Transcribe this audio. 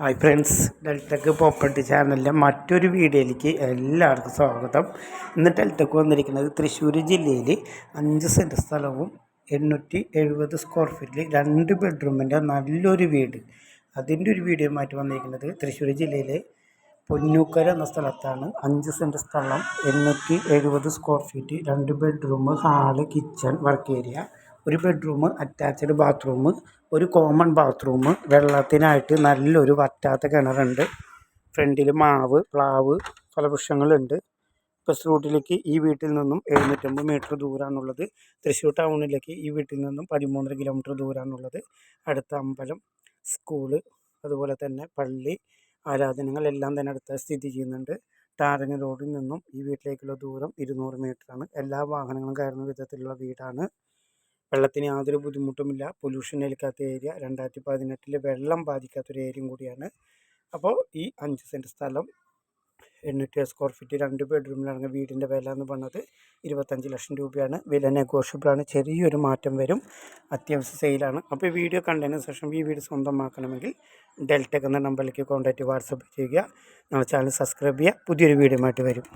Hi friends ഡെൽറ്റക്ക് property ചാനലിലെ മറ്റൊരു വീഡിയോയിലേക്ക് എല്ലാവർക്കും സ്വാഗതം. ഇന്ന് ഡെൽറ്റക്ക് വന്നിരിക്കുന്നത് തൃശ്ശൂർ ജില്ലയിൽ അഞ്ച് സെന്റ് സ്ഥലവും എണ്ണൂറ്റി എഴുപത് സ്ക്വയർ ഫീറ്റിൽ രണ്ട് ബെഡ്റൂമിന്റെ നല്ലൊരു വീട്. അതിന്റെ ഒരു വീഡിയോ മാറ്റി വന്നിരിക്കുന്നത് തൃശ്ശൂർ ജില്ലയിലെ പൊന്നൂക്കര എന്ന സ്ഥലത്താണ് അഞ്ച് സെന്റ് സ്ഥലം എണ്ണൂറ്റി എഴുപത് സ്ക്വയർ ഫീറ്റ് രണ്ട് bedroom hall kitchen work area ഒരു ബെഡ്റൂം അറ്റാച്ച്ഡ് ബാത്റൂം ഒരു കോമൺ ബാത്റൂം വെള്ളത്തിനായിട്ട് നല്ലൊരു വറ്റാത്ത കിണറുണ്ട്. ഫ്രണ്ടിൽ മാവ് പ്ലാവ് ഫലവൃക്ഷങ്ങളുണ്ട് ബസ് റൂട്ടിലേക്ക് ഈ വീട്ടിൽ നിന്നും എഴുന്നൂറ്റമ്പത് മീറ്റർ ദൂരമാണുള്ളത് തൃശ്ശൂർ ടൗണിലേക്ക് ഈ വീട്ടിൽ നിന്നും പതിമൂന്നര കിലോമീറ്റർ ദൂരമാണുള്ളത് അടുത്ത അമ്പലം സ്കൂൾ അതുപോലെ തന്നെ പള്ളി ആരാധനകൾ എല്ലാം തന്നെ അടുത്ത സ്ഥിതി ചെയ്യുന്നുണ്ട്. ടാറിങ് റോഡിൽ നിന്നും ഈ വീട്ടിലേക്കുള്ള ദൂരം ഇരുന്നൂറ് മീറ്ററാണ്. എല്ലാ വാഹനങ്ങളും കയറുന്ന വിധത്തിലുള്ള വീടാണ്. വെള്ളത്തിന് യാതൊരു ബുദ്ധിമുട്ടുമില്ല. പൊല്യൂഷൻ ഏൽക്കാത്ത ഏരിയ. രണ്ടായിരത്തി പതിനെട്ടിൽ വെള്ളം ബാധിക്കാത്തൊരു ഏരിയയും കൂടിയാണ്. അപ്പോൾ ഈ അഞ്ച് സെന്റ് സ്ഥലം എണ്ണൂറ്റി സ്ക്വയർ ഫീറ്റ് രണ്ട് ബെഡ്റൂമിലാണ് വീടിന്റെ വില എന്ന് പറഞ്ഞത് ഇരുപത്തഞ്ച് ലക്ഷം രൂപയാണ്. വില നെഗോഷ്യബിളാണ് ചെറിയൊരു മാറ്റം വരും. അത്യാവശ്യ സെയിലാണ് അപ്പോൾ ഈ വീഡിയോ കണ്ടതിന് ശേഷം ഈ വീട് സ്വന്തമാക്കണമെങ്കിൽ ഡെൽറ്റക് എന്ന നമ്പറിലേക്ക് കോൺടാക്റ്റ് വാട്സപ്പ് ചെയ്യുക. ഞങ്ങളുടെ ചാനൽ സബ്സ്ക്രൈബ് ചെയ്യുക. പുതിയൊരു വീഡിയോ ആയിട്ട് വരും.